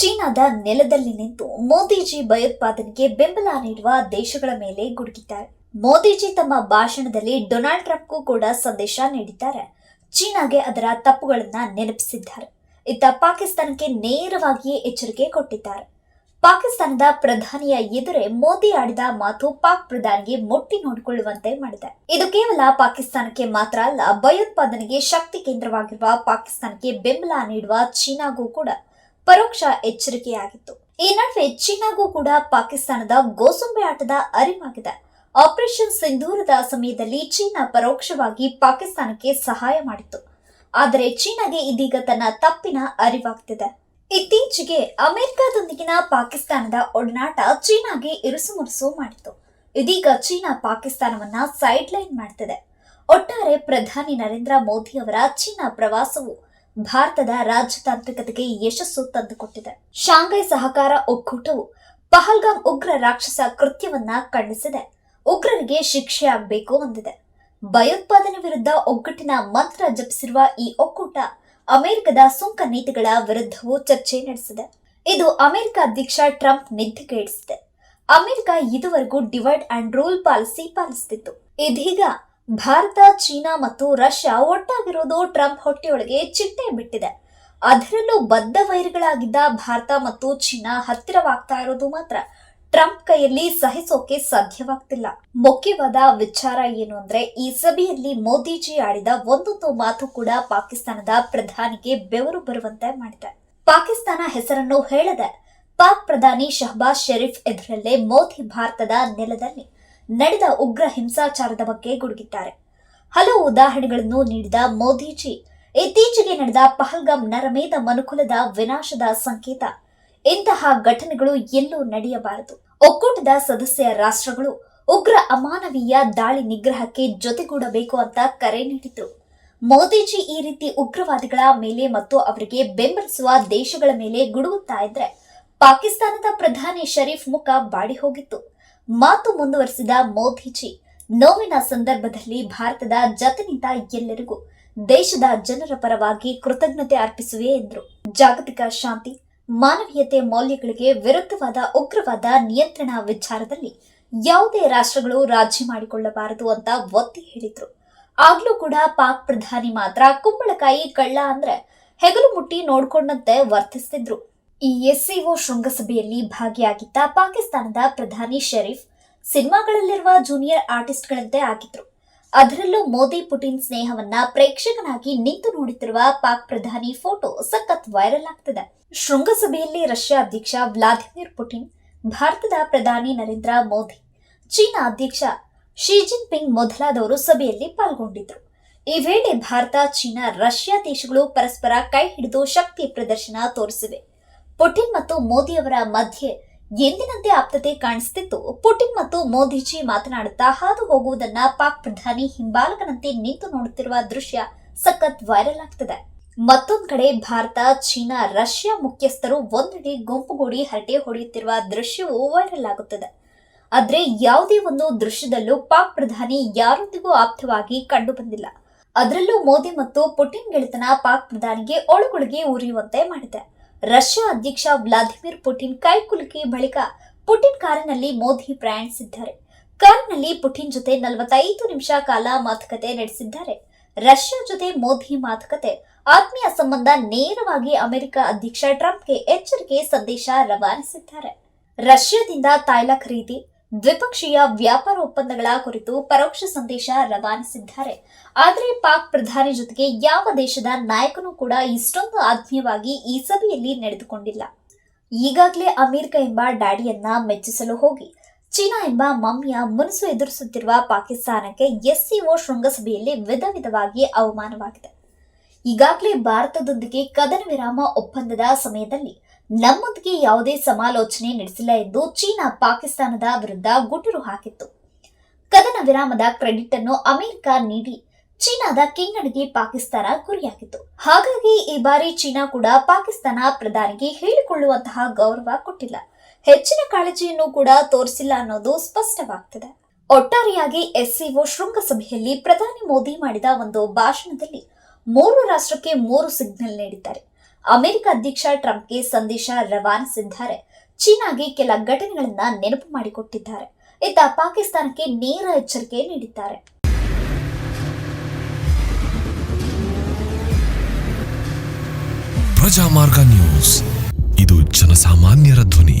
ಚೀನಾದ ನೆಲದಲ್ಲಿ ನಿಂತು ಮೋದಿಜಿ ಭಯೋತ್ಪಾದನೆಗೆ ಬೆಂಬಲ ನೀಡುವ ದೇಶಗಳ ಮೇಲೆ ಗುಡುಗಿದ್ದಾರೆ. ಮೋದಿಜಿ ತಮ್ಮ ಭಾಷಣದಲ್ಲಿ ಡೊನಾಲ್ಡ್ ಟ್ರಂಪ್ಗೂ ಕೂಡ ಸಂದೇಶ ನೀಡಿದ್ದಾರೆ. ಚೀನಾಗೆ ಅದರ ತಪ್ಪುಗಳನ್ನ ನೆನಪಿಸಿದ್ದಾರೆ. ಇತ್ತ ಪಾಕಿಸ್ತಾನಕ್ಕೆ ನೇರವಾಗಿಯೇ ಎಚ್ಚರಿಕೆ ಕೊಟ್ಟಿದ್ದಾರೆ. ಪಾಕಿಸ್ತಾನದ ಪ್ರಧಾನಿಯ ಎದುರೇ ಮೋದಿ ಆಡಿದ ಮಾತು ಪಾಕ್ ಪ್ರಧಾನಿಗೆ ಮುಟ್ಟಿ ನೋಡಿಕೊಳ್ಳುವಂತೆ ಮಾಡಿದೆ. ಇದು ಕೇವಲ ಪಾಕಿಸ್ತಾನಕ್ಕೆ ಮಾತ್ರ ಅಲ್ಲ, ಭಯೋತ್ಪಾದನೆಗೆ ಶಕ್ತಿ ಕೇಂದ್ರವಾಗಿರುವ ಪಾಕಿಸ್ತಾನಕ್ಕೆ ಬೆಂಬಲ ನೀಡುವ ಚೀನಾಗೂ ಕೂಡ. ಪರೋಕ್ಷ ಎಚ್ಚರಿಕೆಯಾಗಿತ್ತು. ಈ ನಡುವೆ ಚೀನಾಗೂ ಕೂಡ ಪಾಕಿಸ್ತಾನದ ಗೋಸುಂಬೆ ಆಟದ ಅರಿವಾಗಿದೆ. ಆಪರೇಷನ್ ಸಿಂಧೂರದ ಸಮಯದಲ್ಲಿ ಚೀನಾ ಪರೋಕ್ಷವಾಗಿ ಪಾಕಿಸ್ತಾನಕ್ಕೆ ಸಹಾಯ ಮಾಡಿತ್ತು. ಆದರೆ ಚೀನಾಗೆ ಇದೀಗ ತನ್ನ ತಪ್ಪಿನ ಅರಿವಾಗ್ತಿದೆ. ಇತ್ತೀಚೆಗೆ ಅಮೆರಿಕದೊಂದಿಗಿನ ಪಾಕಿಸ್ತಾನದ ಒಡನಾಟ ಚೀನಾಗೆ ಇರುಸುಮುರುಸು ಮಾಡಿತು ಇದೀಗ ಚೀನಾ ಪಾಕಿಸ್ತಾನವನ್ನ ಸೈಡ್ ಲೈನ್ ಮಾಡ್ತಿದೆ. ಒಟ್ಟಾರೆ ಪ್ರಧಾನಿ ನರೇಂದ್ರ ಮೋದಿ ಅವರ ಚೀನಾ ಪ್ರವಾಸವು ಭಾರತದ ರಾಜತಾಂತ್ರಿಕತೆಗೆ ಯಶಸ್ಸು ತಂದುಕೊಟ್ಟಿದೆ. ಶಾಂಘೈ ಸಹಕಾರ ಒಕ್ಕೂಟವು ಪಹಲ್ಗಾಮ್ ಉಗ್ರ ರಾಕ್ಷಸ ಕೃತ್ಯವನ್ನ ಖಂಡಿಸಿದೆ. ಉಗ್ರರಿಗೆ ಶಿಕ್ಷೆ ಆಗಬೇಕು ಅಂದಿದೆ. ಭಯೋತ್ಪಾದನೆ ವಿರುದ್ಧ ಒಗ್ಗಟ್ಟಿನ ಮಂತ್ರ ಜಪಿಸಿರುವ ಈ ಒಕ್ಕೂಟ ಅಮೆರಿಕದ ಸುಂಕ ನೀತಿಗಳ ವಿರುದ್ಧವೂ ಚರ್ಚೆ ನಡೆಸಿದೆ. ಇದು ಅಮೆರಿಕ ಅಧ್ಯಕ್ಷ ಟ್ರಂಪ್ ನಿದ್ದೆಗೇಡಿಸಿದೆ ಅಮೆರಿಕ ಇದುವರೆಗೂ ಡಿವೈಡ್ ಅಂಡ್ ರೂಲ್ ಪಾಲಿಸಿ ಪಾಲಿಸುತ್ತಿತ್ತು. ಇದೀಗ ಭಾರತ, ಚೀನಾ ಮತ್ತು ರಷ್ಯಾ ಒಟ್ಟಾಗಿರೋದು ಟ್ರಂಪ್ ಹೊಟ್ಟೆಯೊಳಗೆ ಚಿಟ್ಟೆ ಬಿಟ್ಟಿದೆ. ಅದರಲ್ಲೂ ಬದ್ಧ ವೈರಿಗಳಾಗಿದ್ದ ಭಾರತ ಮತ್ತು ಚೀನಾ ಹತ್ತಿರವಾಗ್ತಾ ಇರೋದು ಮಾತ್ರ. ಟ್ರಂಪ್ ಕೈಯಲ್ಲಿ ಸಹಿಸೋಕೆ ಸಾಧ್ಯವಾಗ್ತಿಲ್ಲ. ಮುಖ್ಯವಾದ ವಿಚಾರ ಏನು ಅಂದ್ರೆ, ಈ ಸಭೆಯಲ್ಲಿ ಮೋದಿಜಿ ಆಡಿದ ಒಂದೊಂದು ಮಾತು ಕೂಡ ಪಾಕಿಸ್ತಾನದ ಪ್ರಧಾನಿಗೆ ಬೆವರು ಬರುವಂತೆ ಮಾಡಿದೆ. ಪಾಕಿಸ್ತಾನ ಹೆಸರನ್ನು ಹೇಳದೆ, ಪಾಕ್ ಪ್ರಧಾನಿ ಶಹಬಾಜ್ ಶರೀಫ್ ಎದುರಲ್ಲೇ ಮೋದಿ ಭಾರತದ ನೆಲದಲ್ಲಿ ನಡೆದ ಉಗ್ರ ಹಿಂಸಾಚಾರದ ಬಗ್ಗೆ ಗುಡುಗಿದ್ದಾರೆ. ಹಲವು ಉದಾಹರಣೆಗಳನ್ನು ನೀಡಿದ ಮೋದಿಜಿ, ಇತ್ತೀಚೆಗೆ ನಡೆದ ಪಹಲ್ಗಾಮ್ ನರಮೇಧ ಮನುಕುಲದ ವಿನಾಶದ ಸಂಕೇತ. ಇಂತಹ ಘಟನೆಗಳು ಎಲ್ಲೂ ನಡೆಯಬಾರದು. ಒಕ್ಕೂಟದ ಸದಸ್ಯ ರಾಷ್ಟ್ರಗಳು ಉಗ್ರ ಅಮಾನವೀಯ ದಾಳಿ ನಿಗ್ರಹಕ್ಕೆ ಜೊತೆಗೂಡಬೇಕು ಅಂತ ಕರೆ ನೀಡಿದ್ರು ಮೋದಿಜಿ ಈ ರೀತಿ ಉಗ್ರವಾದಿಗಳ ಮೇಲೆ ಮತ್ತು ಅವರಿಗೆ ಬೆಂಬಲಿಸುವ ದೇಶಗಳ ಮೇಲೆ ಗುಡುಗುತ್ತಾ ಇದ್ರೆ ಪಾಕಿಸ್ತಾನದ ಪ್ರಧಾನಿ ಶರೀಫ್ ಮುಖ ಬಾಡಿ ಹೋಗಿತ್ತು. ಮಾತು ಮುಂದುವರೆಸಿದ ಮೋದಿಜಿ, ನೋವಿನ ಸಂದರ್ಭದಲ್ಲಿ ಭಾರತದ ಜತೆ ಎಲ್ಲರಿಗೂ, ದೇಶದ ಜನರ ಪರವಾಗಿ ಕೃತಜ್ಞತೆ ಅರ್ಪಿಸುವೆ ಎಂದರು. ಜಾಗತಿಕ ಶಾಂತಿ, ಮಾನವೀಯತೆ ಮೌಲ್ಯಗಳಿಗೆ ವಿರುದ್ಧವಾದ ಉಗ್ರವಾದ ನಿಯಂತ್ರಣ ವಿಚಾರದಲ್ಲಿ ಯಾವುದೇ ರಾಷ್ಟ್ರಗಳು ರಾಜಿ ಮಾಡಿಕೊಳ್ಳಬಾರದು ಅಂತ ಒತ್ತಿ ಹೇಳಿದ್ರು. ಆಗ್ಲೂ ಕೂಡ ಪಾಕ್ ಪ್ರಧಾನಿ ಮಾತ್ರ ಕುಂಬಳಕಾಯಿ ಕಳ್ಳ ಅಂದ್ರೆ ಹೆಗಲು ಮುಟ್ಟಿ ನೋಡ್ಕೊಂಡಂತೆ ವರ್ತಿಸ್ತಿದ್ರು. ಈ ಎಸ್ಸಿಒ ಶೃಂಗಸಭೆಯಲ್ಲಿ ಭಾಗಿಯಾಗಿದ್ದ ಪಾಕಿಸ್ತಾನದ ಪ್ರಧಾನಿ ಶರೀಫ್ ಸಿನಿಮಾಗಳಲ್ಲಿರುವ ಜೂನಿಯರ್ ಆರ್ಟಿಸ್ಟ್ಗಳಂತೆ ಆಗಿದ್ರು. ಅದರಲ್ಲೂ ಮೋದಿ ಪುಟಿನ್ ಸ್ನೇಹವನ್ನ ಪ್ರೇಕ್ಷಕನಾಗಿ ನಿಂತು ನೋಡುತ್ತಿರುವ ಪಾಕ್ ಪ್ರಧಾನಿ ಫೋಟೋ ಸಖತ್ ವೈರಲ್ ಆಗ್ತಿದೆ. ಶೃಂಗಸಭೆಯಲ್ಲಿ ರಷ್ಯಾ ಅಧ್ಯಕ್ಷ ವ್ಲಾದಿಮಿರ್ ಪುಟಿನ್, ಭಾರತದ ಪ್ರಧಾನಿ ನರೇಂದ್ರ ಮೋದಿ, ಚೀನಾ ಅಧ್ಯಕ್ಷ ಶಿ ಜಿನ್ಪಿಂಗ್ ಮೊದಲಾದವರು ಸಭೆಯಲ್ಲಿ ಪಾಲ್ಗೊಂಡಿದ್ರು. ಈ ವೇಳೆ ಭಾರತ, ಚೀನಾ, ರಷ್ಯಾ ದೇಶಗಳು ಪರಸ್ಪರ ಕೈ ಹಿಡಿದು ಶಕ್ತಿ ಪ್ರದರ್ಶನ ತೋರಿಸಿವೆ. ಪುಟಿನ್ ಮತ್ತು ಮೋದಿಯವರ ಮಧ್ಯೆ ಎಂದಿನಂತೆ ಆಪ್ತತೆ ಕಾಣಿಸುತ್ತಿತ್ತು ಪುಟಿನ್ ಮತ್ತು ಮೋದಿಜಿ ಮಾತನಾಡುತ್ತಾ ಹಾದು ಹೋಗುವುದನ್ನ ಪಾಕ್ ಪ್ರಧಾನಿ ಹಿಂಬಾಲಕನಂತೆ ನಿಂತು ನೋಡುತ್ತಿರುವ ದೃಶ್ಯ ಸಖತ್ ವೈರಲ್ ಆಗ್ತದೆ. ಮತ್ತೊಂದು ಕಡೆ ಭಾರತ, ಚೀನಾ, ರಷ್ಯಾ ಮುಖ್ಯಸ್ಥರು ಒಂದೆಡೆ ಗುಂಪುಗೂಡಿ ಹರಟೆ ಹೊಡೆಯುತ್ತಿರುವ ದೃಶ್ಯವು ವೈರಲ್ ಆಗುತ್ತದೆ. ಆದ್ರೆ ಯಾವುದೇ ಒಂದು ದೃಶ್ಯದಲ್ಲೂ ಪಾಕ್ ಪ್ರಧಾನಿ ಯಾರೊಂದಿಗೂ ಆಪ್ತವಾಗಿ ಕಂಡು ಬಂದಿಲ್ಲ ಅದರಲ್ಲೂ ಮೋದಿ ಮತ್ತು ಪುಟಿನ್ ಗೆಳೆತನ ಪಾಕ್ ಪ್ರಧಾನಿಗೆ ಒಳಗೊಳಗೆ ಉರಿಯುವಂತೆ ಮಾಡಿದೆ. ರಷ್ಯಾ ಅಧ್ಯಕ್ಷ ವ್ಲಾದಿಮಿರ್ ಪುಟಿನ್ ಕೈಕುಲುಕಿ ಬಳಿಕ ಪುಟಿನ್ ಕಾರಿನಲ್ಲಿ ಮೋದಿ ಪ್ರಯಾಣಿಸಿದ್ದಾರೆ. ಕಾರಿನಲ್ಲಿ ಪುಟಿನ್ ಜೊತೆ ನಲವತ್ತೈದು ನಿಮಿಷ ಕಾಲ ಮಾತುಕತೆ ನಡೆಸಿದ್ದಾರೆ. ರಷ್ಯಾ ಜೊತೆ ಮೋದಿ ಮಾತುಕತೆ, ಆತ್ಮೀಯ ಸಂಬಂಧ ನೇರವಾಗಿ ಅಮೆರಿಕ ಅಧ್ಯಕ್ಷ ಟ್ರಂಪ್ಗೆ ಎಚ್ಚರಿಕೆ ಸಂದೇಶ ರವಾನಿಸಿದ್ದಾರೆ. ರಷ್ಯಾದಿಂದ ತೈಲ ಖರೀದಿ ದ್ವಿಪಕ್ಷೀಯ ವ್ಯಾಪಾರ ಒಪ್ಪಂದಗಳ ಕುರಿತು ಪರೋಕ್ಷ ಸಂದೇಶ ರವಾನಿಸಿದ್ದಾರೆ. ಆದರೆ ಪಾಕ್ ಪ್ರಧಾನಿ ಜೊತೆಗೆ ಯಾವ ದೇಶದ ನಾಯಕನೂ ಕೂಡ ಇಷ್ಟೊಂದು ಆತ್ಮೀಯವಾಗಿ ಈ ಸಭೆಯಲ್ಲಿ ನಡೆದುಕೊಂಡಿಲ್ಲ. ಈಗಾಗಲೇ ಅಮೆರಿಕ ಎಂಬ ಡ್ಯಾಡಿಯನ್ನ ಮೆಚ್ಚಿಸಲು ಹೋಗಿ. ಚೀನಾ ಎಂಬ ಮಮ್ಮಿಯ ಮುನುಸು ಎದುರಿಸುತ್ತಿರುವ ಪಾಕಿಸ್ತಾನಕ್ಕೆ ಎಸ್ಸಿಒ ಶೃಂಗಸಭೆಯಲ್ಲಿ ವಿಧ ವಿಧವಾಗಿ ಅವಮಾನವಾಗಿದೆ. ಈಗಾಗಲೇ ಭಾರತದೊಂದಿಗೆ ಕದನ ವಿರಾಮ ಒಪ್ಪಂದದ ಸಮಯದಲ್ಲಿ ನಮ್ಮೊಂದಿಗೆ ಯಾವುದೇ ಸಮಾಲೋಚನೆ ನಡೆಸಿಲ್ಲ ಎಂದು ಚೀನಾ ಪಾಕಿಸ್ತಾನದ ವಿರುದ್ಧ ಗುಟುರು ಹಾಕಿತ್ತು. ಕದನ ವಿರಾಮದ ಕ್ರೆಡಿಟ್ ಅನ್ನು ಅಮೆರಿಕ ನೀಡಿ ಚೀನಾದ ಕಿಂಗಣಿಗೆ ಪಾಕಿಸ್ತಾನ ಗುರಿಯಾಗಿತ್ತು. ಹಾಗಾಗಿ ಈ ಬಾರಿ ಚೀನಾ ಕೂಡ ಪಾಕಿಸ್ತಾನ ಪ್ರಧಾನಿಗೆ ಹೇಳಿಕೊಳ್ಳುವಂತಹ ಗೌರವ ಕೊಟ್ಟಿಲ್ಲ. ಹೆಚ್ಚಿನ ಕಾಳಜಿಯನ್ನು ಕೂಡ ತೋರಿಸಿಲ್ಲ ಅನ್ನೋದು ಸ್ಪಷ್ಟವಾಗ್ತದೆ. ಒಟ್ಟಾರೆಯಾಗಿ ಎಸ್ಸಿಒ ಶೃಂಗಸಭೆಯಲ್ಲಿ ಪ್ರಧಾನಿ ಮೋದಿ ಮಾಡಿದ ಒಂದು ಭಾಷಣದಲ್ಲಿ ಮೂರು ರಾಷ್ಟ್ರಕ್ಕೆ ಮೂರು ಸಿಗ್ನಲ್ ನೀಡಿದ್ದಾರೆ. ಅಮೆರಿಕ ಅಧ್ಯಕ್ಷ ಟ್ರಂಪ್ಗೆ ಸಂದೇಶ ರವಾನಿಸಿದ್ದಾರೆ. ಚೀನಾಗೆ ಕೆಲ ಘಟನೆಗಳನ್ನ ನೆನಪು ಮಾಡಿಕೊಟ್ಟಿದ್ದಾರೆ. ಇತ್ತ ಪಾಕಿಸ್ತಾನಕ್ಕೆ ನೇರ ಎಚ್ಚರಿಕೆ ನೀಡಿದ್ದಾರೆ. ಪ್ರಜಾಮಾರ್ಗ ನ್ಯೂಸ್. ಇದು ಜನಸಾಮಾನ್ಯರ ಧ್ವನಿ.